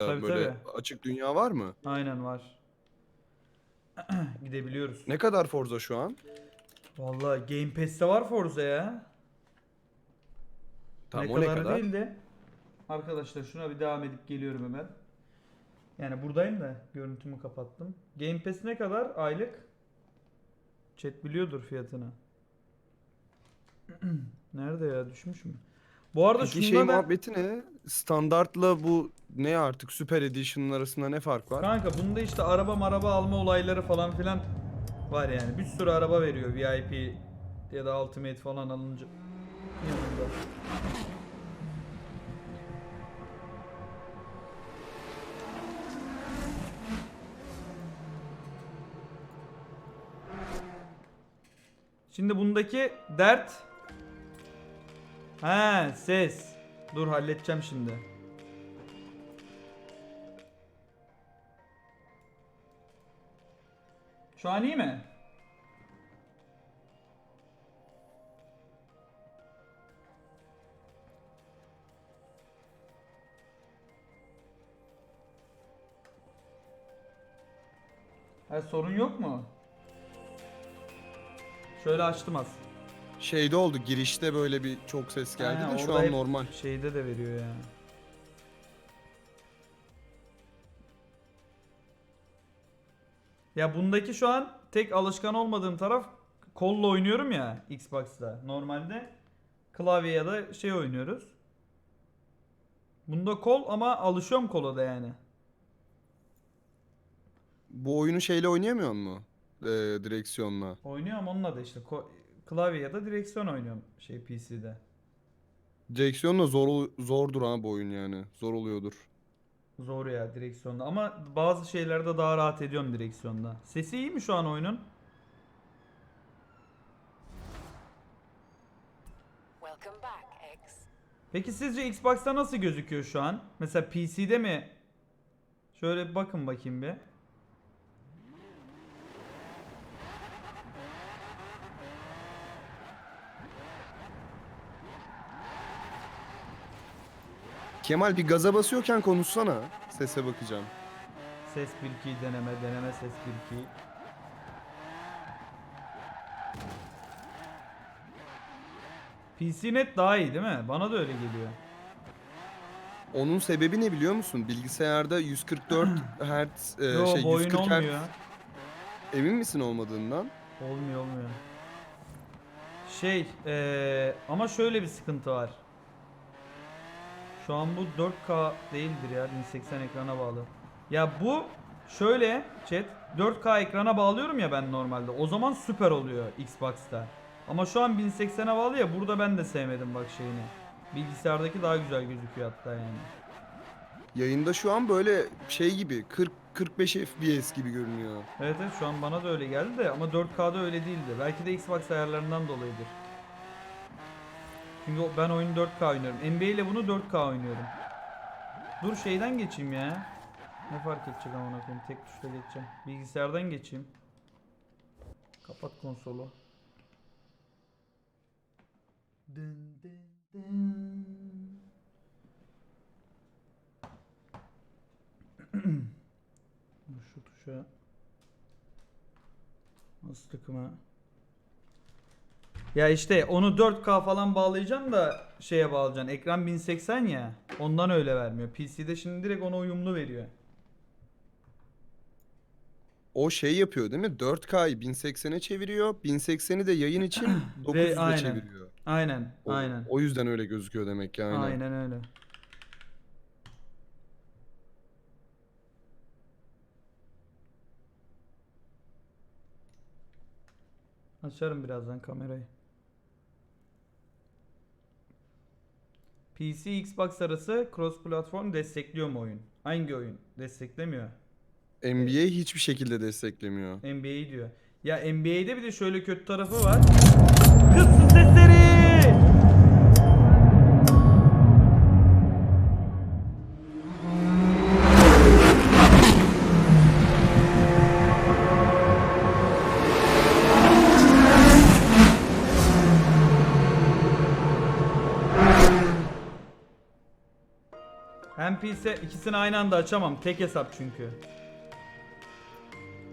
Tabii, Böyle açık dünya var mı? Aynen var. Gidebiliyoruz. Ne kadar Forza şu an? Vallahi Game Pass'te var Forza ya. Tamam ne o ne kadar değil de. Arkadaşlar şuna bir devam edip geliyorum hemen. Yani buradayım da görüntümü kapattım. Game Pass ne kadar aylık? Chat biliyordur fiyatını. Nerede ya düşmüş mü? Bu arada Peki şunda şey da muhabbeti ne? Standartla bu ne artık Super Edition'ın arasında ne fark var? kanka bunda işte araba maraba alma olayları falan filan var yani. Bir sürü araba veriyor VIP ya da Ultimate falan alınca yanında. Şimdi bundaki dert He ses. Dur halledeceğim şimdi. Şu an iyi mi? Ha, sorun yok mu? Şöyle açtım az. Şeyde oldu girişte böyle bir çok ses geldi Aynen, de şu orada an hep normal. Şeyde de veriyor ya. Ya bundaki şu an tek alışkan olmadığım taraf kolla oynuyorum ya Xbox'ta. Normalde klavye ya da şey oynuyoruz. Bunda kol ama alışıyorum kola da yani. Bu oyunu şeyle oynayamıyor mu? Ee, direksiyonla. Oynuyorum onunla da işte ko- klavye ya da direksiyon oynuyorum şey PC'de. Direksiyonla zor zordur ha bu oyun yani. Zor oluyordur. Zor ya direksiyonda ama bazı şeylerde daha rahat ediyorum direksiyonda. Sesi iyi mi şu an oyunun? Peki sizce Xbox'ta nasıl gözüküyor şu an? Mesela PC'de mi? Şöyle bir bakın bakayım bir. Kemal bir gaza basıyorken konuşsana. Sese bakacağım. Ses 1-2 deneme, deneme ses 1-2. PC net daha iyi değil mi? Bana da öyle geliyor. Onun sebebi ne biliyor musun? Bilgisayarda 144 Hz e, Yo şey bu oyun 140 olmuyor. Hz emin misin olmadığından? Olmuyor olmuyor. Şey eee, ama şöyle bir sıkıntı var. Şu an bu 4K değildir ya 1080 ekrana bağlı. Ya bu şöyle chat 4K ekrana bağlıyorum ya ben normalde. O zaman süper oluyor Xbox'ta. Ama şu an 1080'e bağlı ya burada ben de sevmedim bak şeyini. Bilgisayardaki daha güzel gözüküyor hatta yani. Yayında şu an böyle şey gibi 40 45 FPS gibi görünüyor. Evet evet şu an bana da öyle geldi de ama 4K'da öyle değildi. Belki de Xbox ayarlarından dolayıdır. Çünkü ben oyunu 4K oynuyorum. NBA ile bunu 4K oynuyorum. Dur şeyden geçeyim ya. Ne fark edecek amına koyayım tek tuşla geçeceğim. Bilgisayardan geçeyim. Kapat konsolu. Dın dın dın. Şu tuşa nasıl tıkıma? Ya işte onu 4K falan bağlayacaksın da şeye bağlayacaksın. Ekran 1080 ya. Ondan öyle vermiyor. PC'de şimdi direkt ona uyumlu veriyor. O şey yapıyor değil mi? 4K'yı 1080'e çeviriyor. 1080'i de yayın için 900'e aynen. çeviriyor. Aynen, O, aynen. o yüzden öyle gözüküyor demek ki aynen. Aynen öyle. Açarım birazdan kamerayı. PC Xbox arası cross platform destekliyor mu oyun? Hangi oyun? Desteklemiyor. NBA hiçbir şekilde desteklemiyor. NBA'yi diyor. Ya NBA'de bir de şöyle kötü tarafı var. Bilse ikisini aynı anda açamam. Tek hesap çünkü.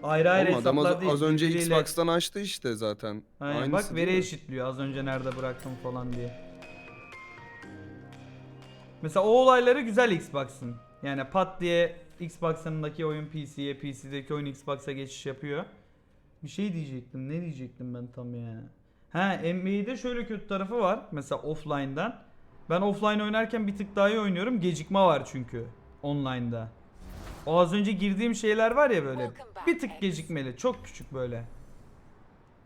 Ayrı ayrı Oğlum adam hesaplar az, değil. az önce birbiriyle- Xbox'tan açtı işte zaten. Aynen Aynısı bak değil veri mi? eşitliyor az önce nerede bıraktım falan diye. Mesela o olayları güzel Xbox'ın. Yani pat diye Xbox'ındaki oyun PC'ye, PC'deki oyun Xbox'a geçiş yapıyor. Bir şey diyecektim. Ne diyecektim ben tam ya? Ha NBA'de şöyle kötü tarafı var. Mesela offline'dan. Ben offline oynarken bir tık daha iyi oynuyorum. Gecikme var çünkü online'da. O az önce girdiğim şeyler var ya böyle. Bir tık gecikmeli. Çok küçük böyle.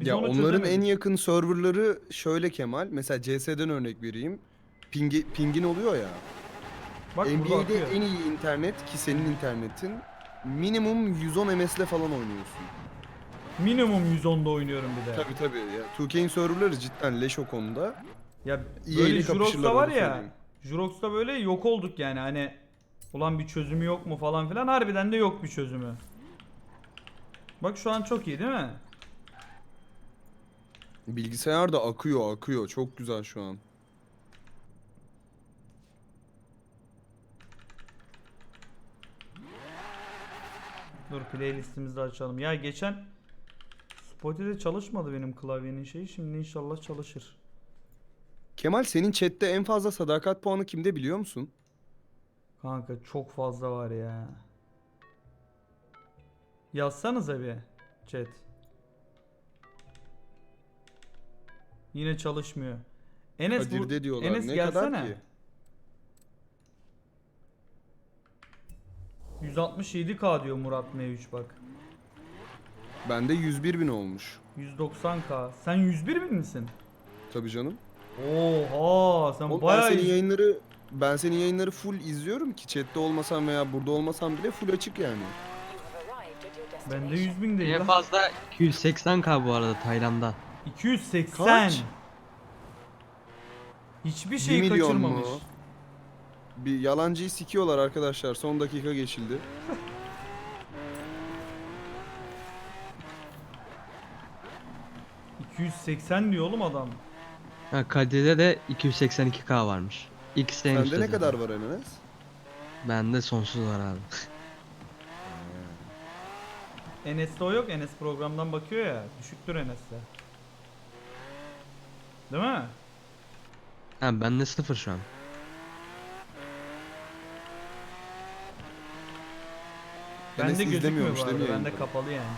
Biz ya onu onların en çözemedik. yakın serverları şöyle Kemal. Mesela CS'den örnek vereyim. Pingi, pingin oluyor ya. Bak burada NBA'de en iyi internet ki senin internetin minimum 110 MS'le falan oynuyorsun. Minimum 110'da oynuyorum bir de. Tabi tabi. Ya, 2K'in serverları cidden leş o konuda. Ya böyle kapışırlar, Jurox'ta var ya. söyleyeyim. Jurox'ta böyle yok olduk yani hani ulan bir çözümü yok mu falan filan harbiden de yok bir çözümü. Bak şu an çok iyi değil mi? Bilgisayar da akıyor akıyor. Çok güzel şu an. Dur playlistimizi de açalım. Ya geçen Spotify'de çalışmadı benim klavyenin şeyi. Şimdi inşallah çalışır. Kemal senin chatte en fazla sadakat puanı kimde biliyor musun? Kanka çok fazla var ya. Yazsanıza bir chat. Yine çalışmıyor. Enes bu Kadir'de diyorlar. Enes ne gelsene. kadar ki? 167k diyor Murat M3 bak. Bende 101 bin olmuş. 190k. Sen 101 bin misin? Tabii canım. Oha sen Oğlum ben bayağı senin iyi- yayınları ben senin yayınları full izliyorum ki chatte olmasam veya burada olmasam bile full açık yani. Bende 100 bin değil En lan. fazla 280k bu arada Tayland'da. 280. Kaç? Hiçbir 1 şey milyon kaçırmamış. mu? Bir yalancıyı sikiyorlar arkadaşlar. Son dakika geçildi. ...280 diyor oğlum adam. Ha, Kadir'de de 282k varmış. İkisi en Sende üstte ne zaten. kadar var Enes? Bende sonsuz var abi. Enes'te o yok. Enes programdan bakıyor ya. Düşüktür Enes'te. Değil mi? Ha bende sıfır şu an. Bende Enes gözükmüyor izlemiyormuş bu değil mi arada. Bende yayınları? kapalı yani.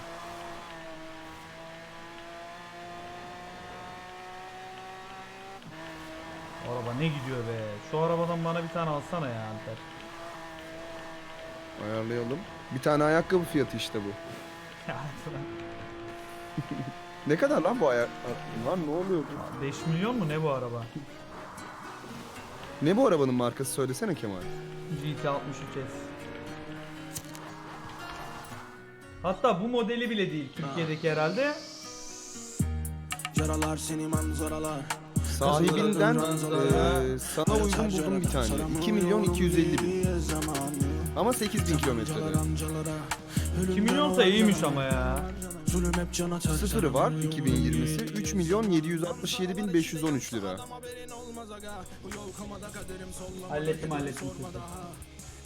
Araba ne gidiyor be. Şu arabadan bana bir tane alsana ya Alper. Ayarlayalım. Bir tane ayakkabı fiyatı işte bu. Ya, Ne kadar lan bu ayak... Lan ne oluyor bu? 5 milyon mu ne bu araba? Ne bu arabanın markası söylesene Kemal. GT 63S. Hatta bu modeli bile değil Türkiye'deki herhalde. Yaralar seni manzaralar Sahibinden eee, sana uygun buldum bir tane. 2 milyon 250 bin. Ama 8 bin kilometrede. 2 milyonsa iyiymiş ama ya. Sıfırı var 2020'si 3 milyon 767 bin 513 lira. Hallettim hallettim.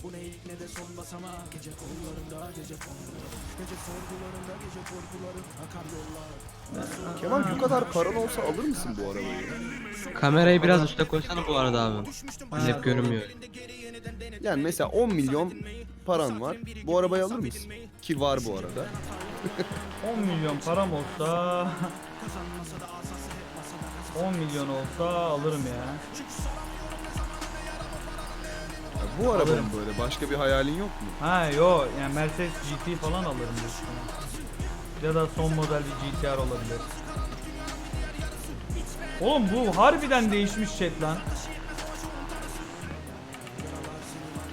Bu ne ilk ne de son basama Gece kollarında gece fonları Gece sorgularında gece korkuları Akar yollar Kemal bu kadar paran olsa alır mısın bu arabayı? Kamerayı biraz üste koysana bu arada abi. Hep görünmüyor. Yani mesela 10 milyon paran var. Bu arabayı alır mısın? Ki var bu arada. 10 milyon param olsa 10 milyon olsa alırım ya. Ya bu araba Alırım. böyle? Başka bir hayalin yok mu? Ha yo yani Mercedes GT falan alırım büyük. Ya da son model bir GTR olabilir. Oğlum bu harbiden değişmiş chat lan.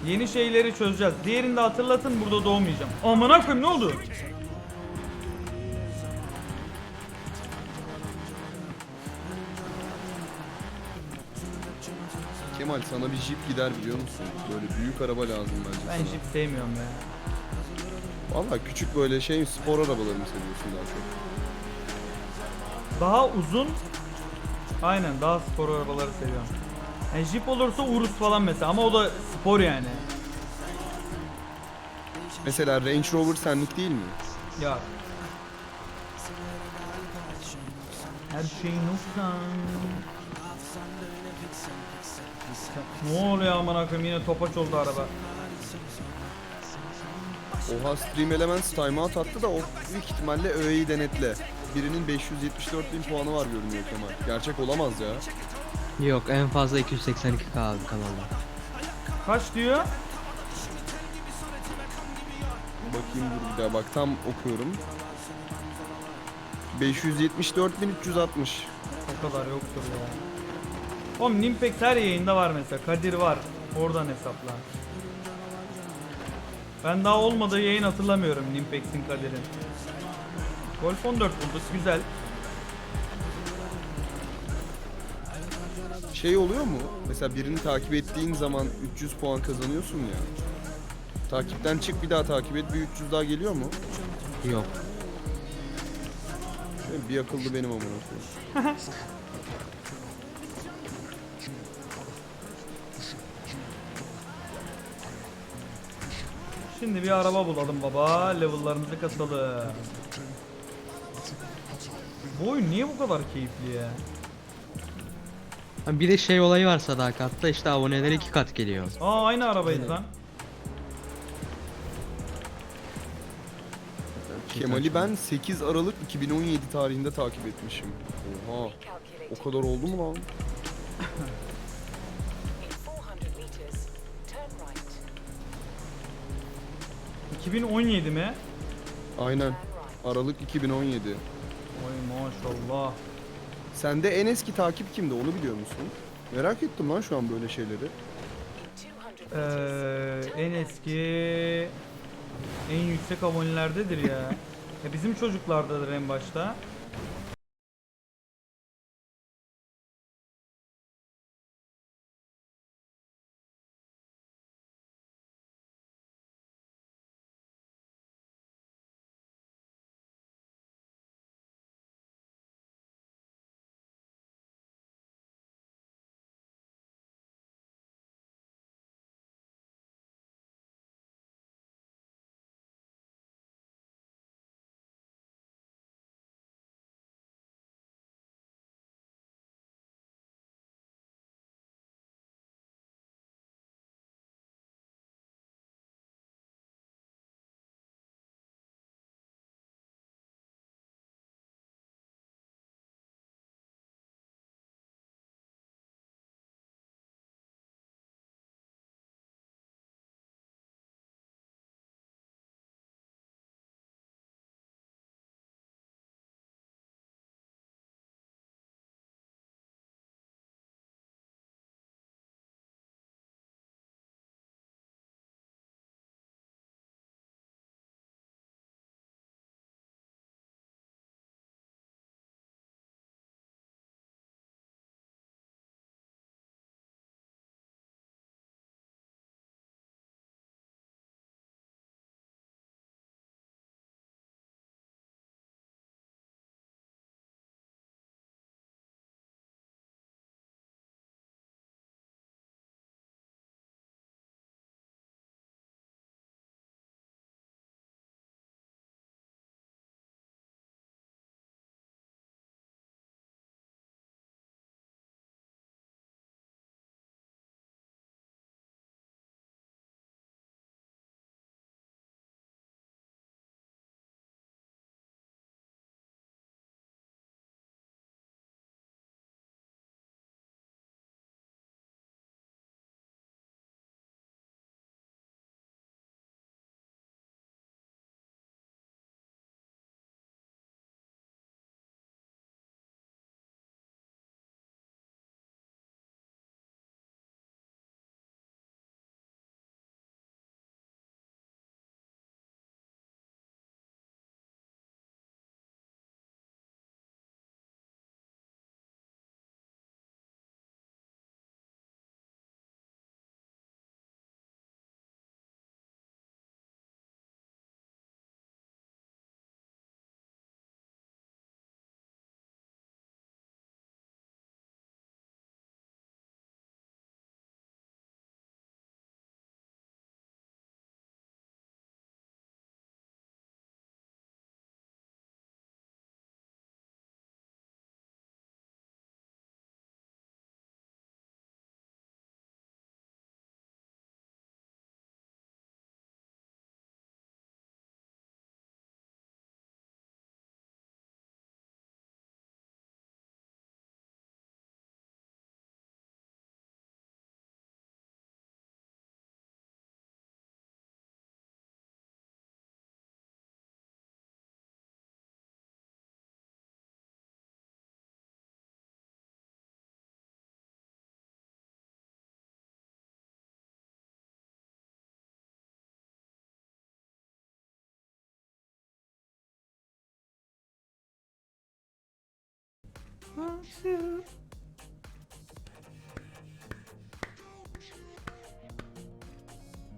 Yeni şeyleri çözeceğiz. Diğerini de hatırlatın burada doğmayacağım. Amına koyayım ne oldu? Kemal sana bir Jeep gider biliyor musun? Böyle büyük araba lazım bence Ben sana. Jeep sevmiyorum ya. Valla küçük böyle şey spor arabalarını seviyorsun daha çok. Daha uzun Aynen daha spor arabaları seviyorum. Yani Jeep olursa Urus falan mesela ama o da spor yani. Mesela Range Rover senlik değil mi? Ya. Her şey noksan. Ne oluyor aman koyayım yine topaç oldu araba. Oha Stream Elements timeout attı da o büyük ihtimalle öğeyi denetle. Birinin 574 bin puanı var görünüyor Kemal. Gerçek olamaz ya. Yok en fazla 282 k abi kanalda. Kaç diyor? Bakayım dur bir daha bak tam okuyorum. 574 bin 360. O kadar yoktur ya. Oğlum Nimpex her yayında var mesela. Kadir var. Oradan hesapla. Ben daha olmadığı yayın hatırlamıyorum Nimpex'in Kadir'in. Golf 14 bulduk. Güzel. Şey oluyor mu? Mesela birini takip ettiğin zaman 300 puan kazanıyorsun ya. Takipten çık bir daha takip et bir 300 daha geliyor mu? Yok. Bir akıllı benim amına koyayım. Şimdi bir araba bulalım baba. Level'larımızı kasalım. Bu oyun niye bu kadar keyifli ya? Ha, Bir de şey olayı var sadakatta işte aboneler iki kat geliyor. Aa aynı arabayız lan. Kemal'i ben 8 Aralık 2017 tarihinde takip etmişim. Oha. O kadar oldu mu lan? 2017 mi? Aynen. Aralık 2017. Oy maşallah. Sende en eski takip kimdi onu biliyor musun? Merak ettim lan şu an böyle şeyleri. 200 Ee, en eski en yüksek abonelerdedir ya. ya bizim çocuklardadır en başta.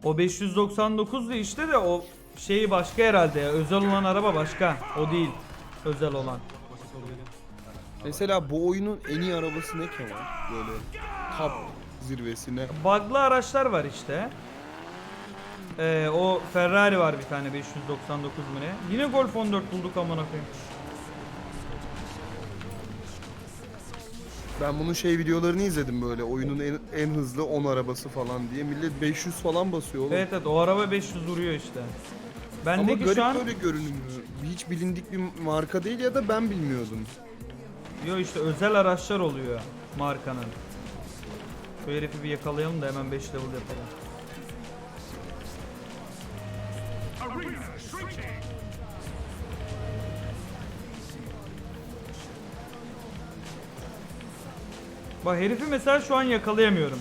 O 599 da işte de o şeyi başka herhalde ya. Özel olan araba başka. O değil. Özel olan. Mesela bu oyunun en iyi arabası ne Kemal? Böyle top zirvesine. Bug'lı araçlar var işte. Ee, o Ferrari var bir tane 599 mu ne? Yine Golf 14 bulduk amına koyayım. Ben bunun şey videolarını izledim böyle oyunun en, en hızlı 10 arabası falan diye. Millet 500 falan basıyor oğlum. Evet evet o araba 500 vuruyor işte. Ama Bendeki garip şu an böyle görünümü. Hiç bilindik bir marka değil ya da ben bilmiyordum. Yo işte özel araçlar oluyor markanın. Şu herifi bir yakalayalım da hemen 5 level yapalım. Bak herifi mesela şu an yakalayamıyorum.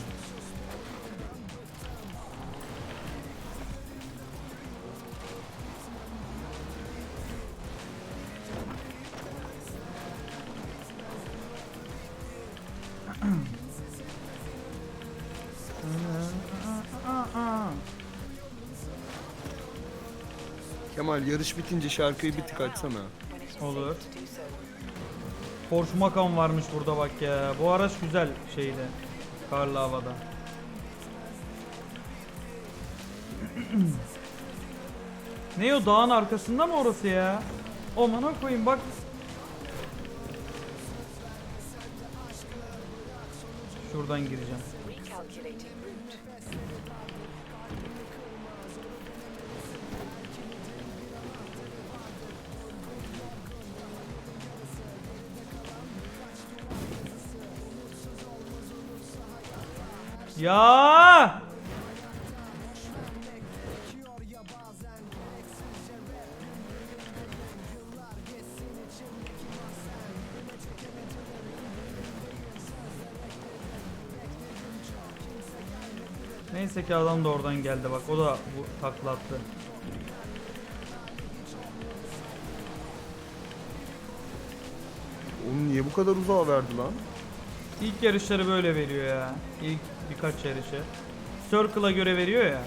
Kemal yarış bitince şarkıyı bir tık açsana. Olur. Porsche Macan varmış burada bak ya. Bu araç güzel şeyde. Karlı havada. ne o dağın arkasında mı orası ya? Aman koyayım bak. Şuradan gireceğim. Ya! Neyse ki adam da oradan geldi bak o da bu takla attı. Oğlum niye bu kadar uzağa verdi lan? İlk yarışları böyle veriyor ya. İlk birkaç yarışı. Circle'a göre veriyor ya.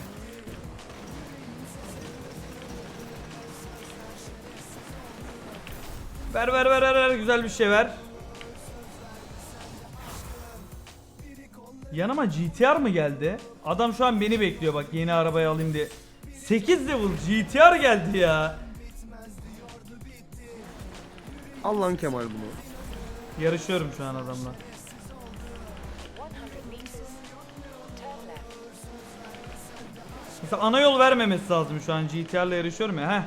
Ver ver ver ver ver güzel bir şey ver. Yanıma GTR mı geldi? Adam şu an beni bekliyor bak yeni arabayı alayım diye. 8 level GTR geldi ya. Al lan Kemal bunu. Yarışıyorum şu an adamla. Mesela ana yol vermemesi lazım şu an GTR'la yarışıyorum ya. Heh.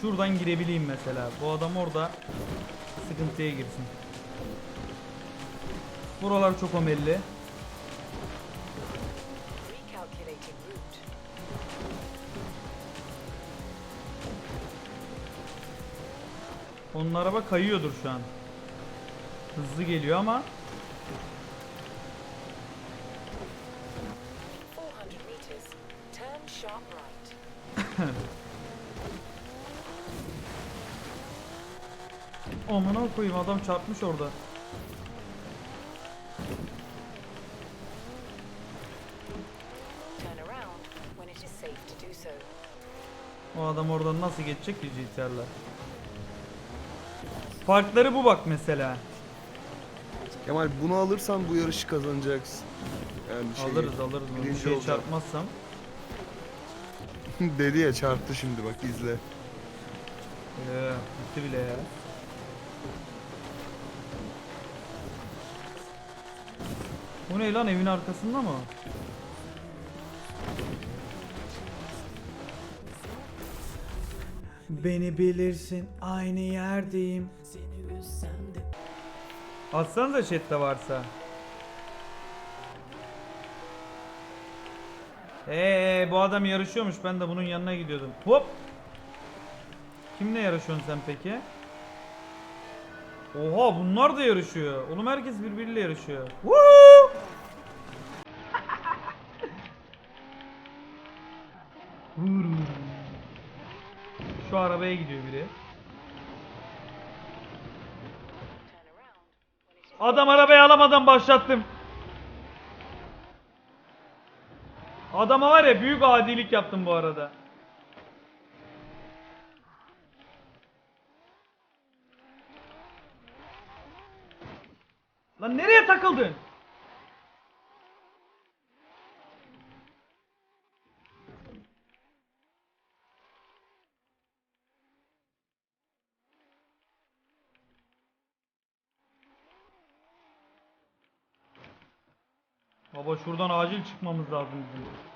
Şuradan girebileyim mesela. Bu adam orada sıkıntıya girsin. Buralar çok omelli. Onun araba kayıyordur şu an. Hızlı geliyor ama amına koyayım adam çarpmış orada. O adam oradan nasıl geçecek ki GTR'la? Farkları bu bak mesela. Kemal bunu alırsan bu yarışı kazanacaksın. Yani şey, Alırız alırız. Bir şey olacak. Çarpmazsam. Dedi ya çarptı şimdi bak izle. Ee, gitti bile ya. Bu ne lan evin arkasında mı? Beni bilirsin aynı yerdeyim. Atsanıza chatte varsa. Ee bu adam yarışıyormuş ben de bunun yanına gidiyordum. Hop. Kimle yarışıyorsun sen peki? Oha bunlar da yarışıyor. Oğlum herkes birbiriyle yarışıyor. Woo! Şu arabaya gidiyor biri. Adam arabayı alamadan başlattım. Adama var ya büyük adilik yaptım bu arada. Lan nereye takıldın? Baba şuradan acil çıkmamız lazım bizim.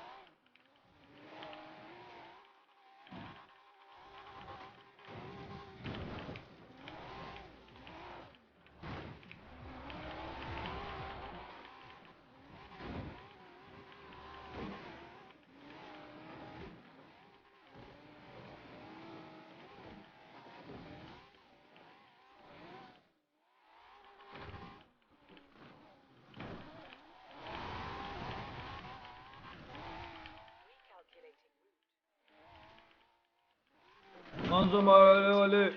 Manzuma öyle öyle.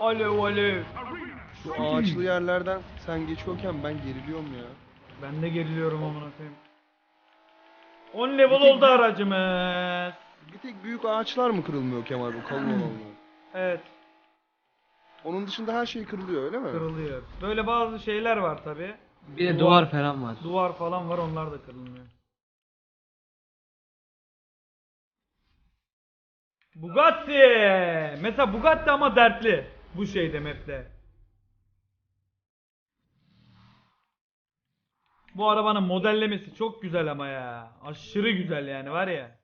Alev alev. Şu ağaçlı yerlerden sen geçiyorken ben geriliyorum ya. Ben de geriliyorum amına koyayım. 10 level oldu aracımız. Bir tek büyük ağaçlar mı kırılmıyor Kemal bu kalın olanlar? Evet, Onun dışında her şey kırılıyor öyle mi? kırılıyor. Böyle bazı şeyler var tabi. Bir de duvar falan var. Duvar falan var onlar da kırılmıyor. Bugatti! Mesela Bugatti ama dertli. Bu şeyde map'te. Bu arabanın modellemesi çok güzel ama ya. Aşırı güzel yani var ya.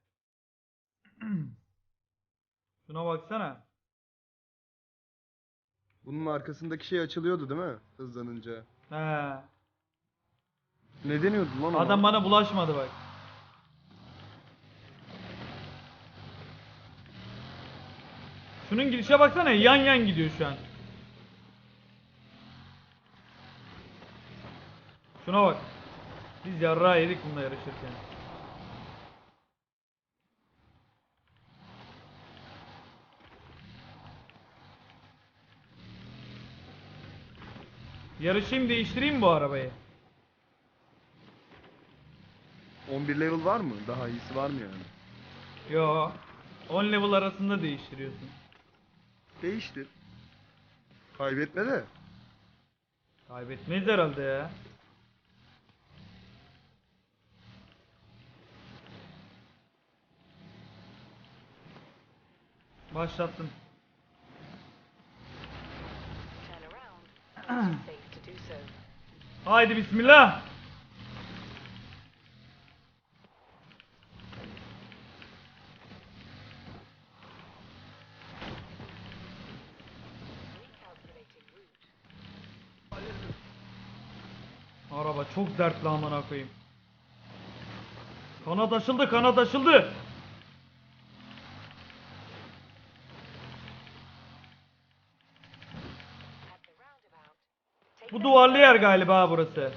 Şuna baksana. Bunun arkasındaki şey açılıyordu değil mi? Hızlanınca. He. Ne deniyordu lan ona? Adam bana bulaşmadı bak. Şunun gidişe baksana yan yan gidiyor şu an. Şuna bak. Biz yarrağı yedik bununla yarışırken. Yarışayım değiştireyim bu arabayı. 11 level var mı? Daha iyisi var mı yani? Yo. 10 level arasında değiştiriyorsun. Değiştir. Kaybetme de. Kaybetmeyiz herhalde ya. Başlattım. Turn around. Haydi bismillah. Araba çok dertli amına koyayım. Kanat açıldı, kanat açıldı. Bu duvarlı yer galiba burası.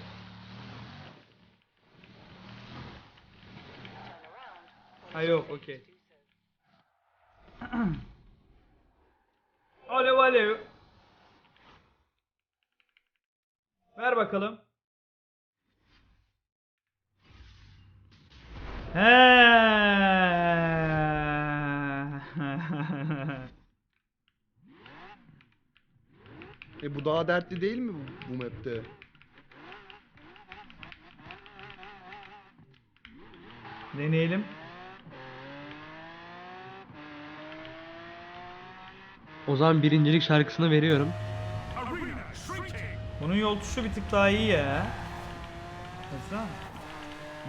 Ha yok, okey. Alev alev. Ver bakalım. He. E bu daha dertli değil mi bu, bu map'te? Deneyelim. O zaman birincilik şarkısını veriyorum. Bunun yol tuşu bir tık daha iyi ya. Baksana.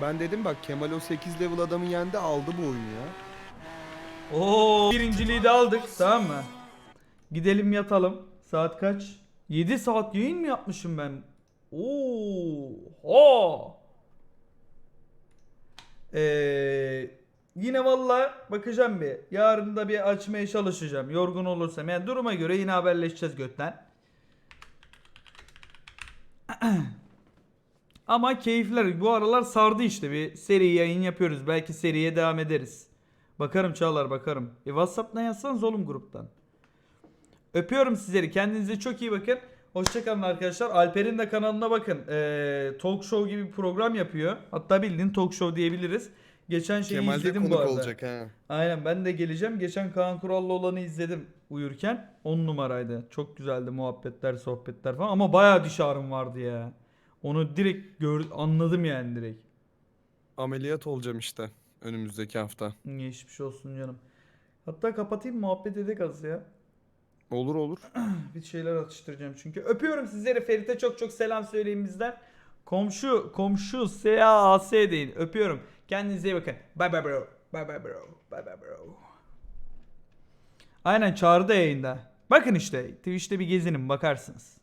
Ben dedim bak Kemal o 8 level adamı yendi aldı bu oyunu ya. Oo birinciliği de aldık tamam mı? Gidelim yatalım. Saat kaç? 7 saat yayın mı yapmışım ben? Oo. Ee, yine valla bakacağım bir. Yarın da bir açmaya çalışacağım. Yorgun olursam. Yani duruma göre yine haberleşeceğiz götten. Ama keyifler bu aralar sardı işte bir seri yayın yapıyoruz. Belki seriye devam ederiz. Bakarım Çağlar bakarım. E Whatsapp'tan yazsanız oğlum gruptan. Öpüyorum sizleri. Kendinize çok iyi bakın. Hoşçakalın arkadaşlar. Alper'in de kanalına bakın. Ee, talk show gibi bir program yapıyor. Hatta bildiğin talk show diyebiliriz. Geçen şeyi Kemal izledim bu arada. olacak ha. Aynen ben de geleceğim. Geçen Kaan Kurallı olanı izledim uyurken. 10 numaraydı. Çok güzeldi muhabbetler, sohbetler falan ama bayağı diş ağrım vardı ya. Onu direkt gör anladım yani direkt. Ameliyat olacağım işte önümüzdeki hafta. Geçmiş olsun canım. Hatta kapatayım muhabbet edek az ya. Olur olur. Bir şeyler atıştıracağım çünkü. Öpüyorum sizleri. Ferit'e çok çok selam söyleyin bizden. Komşu, komşu, S-A-A-S deyin. Öpüyorum. Kendinize iyi bakın. Bye bye bro. Bye bye bro. Bye bye bro. Aynen çağrı da yayında. Bakın işte Twitch'te bir gezinin bakarsınız.